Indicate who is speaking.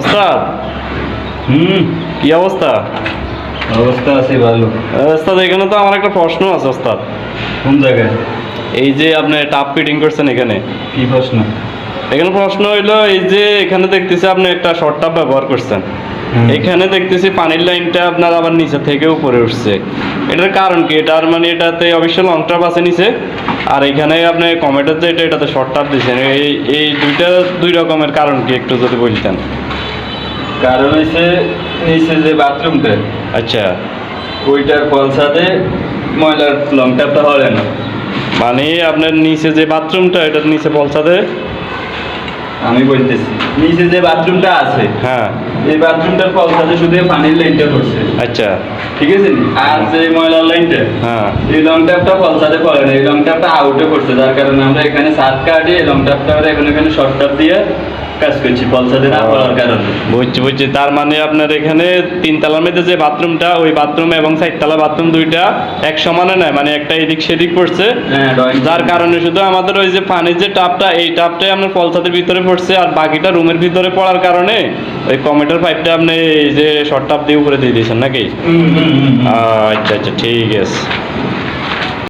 Speaker 1: ওস্তাদ
Speaker 2: হুম
Speaker 1: কি অবস্থা?
Speaker 2: অবস্থা আছে ভালো।
Speaker 1: ওস্তাদ এখানে তো আমার একটা প্রশ্ন আছে ওস্তাদ।
Speaker 2: কোন জায়গায়?
Speaker 1: এই যে আপনি টাপ ফিটিং করছেন এখানে।
Speaker 2: কি প্রশ্ন?
Speaker 1: এখানে প্রশ্ন হইল এই যে এখানে দেখতেছি আপনি একটা শর্ট টাপ ব্যবহার করছেন। এখানে দেখতেছি পানির লাইনটা আপনার আবার নিচে থেকে উপরে উঠছে। এটার কারণ কি? এটার মানে এটাতে অবশ্যই লং টাপ আছে নিচে। আর এখানে আপনি কমেটের যে এটা এটাতে শর্ট টাপ দিয়েছেন এই এই দুইটা দুই রকমের কারণ কি একটু যদি বলতেন?
Speaker 2: কারণ হচ্ছে নিচে যে বাথরুমটা
Speaker 1: আচ্ছা।
Speaker 2: ওইটার পলসাতে ময়লার লং ট্যাপটা হলে না।
Speaker 1: মানে আপনার নিচে যে বাথরুমটা এটার নিচে পলসাতে
Speaker 2: আমি বলতেছি নিচে যে বাথরুমটা আছে
Speaker 1: হ্যাঁ।
Speaker 2: এই বাথরুমটার পলসাতে শুধু পানির লাইনটা পড়ছে
Speaker 1: আচ্ছা।
Speaker 2: ঠিক আছে আর যে ময়লার লাইনটা
Speaker 1: হ্যাঁ।
Speaker 2: এই লং ট্যাপটা পলসাতে পড়ে না এই লং ট্যাপটা আউটে পড়ছে যার কারণে আমরা এখানে সাত কাটিয়ে এই লং ট্যাপটা এখানে এখানে শর্ট ট্যাপ দিয়ে কাজ করছি পলসাতে না পড়ার কারণে।
Speaker 1: বুঝছি বুঝছি। তার মানে আপনার এখানে তিনতলার মধ্যে যে বাথরুমটা ওই বাথরুম এবং চারতলা বাথরুম দুইটা এক সমানে নয় মানে একটা এদিক সেদিক পড়ছে।
Speaker 2: হ্যাঁ
Speaker 1: যার কারণে শুধু আমাদের ওই যে পানির যে টাপটা এই টাপটাই আপনার পলসাতের ভিতরে পড়ছে আর বাকিটা রুমের ভিতরে পড়ার কারণে ওই কমেটার পাইপটা আপনি এই যে শর্ট টাপ দিয়ে উপরে দিয়ে দিয়েছেন নাকি। আচ্ছা আচ্ছা ঠিক আছে।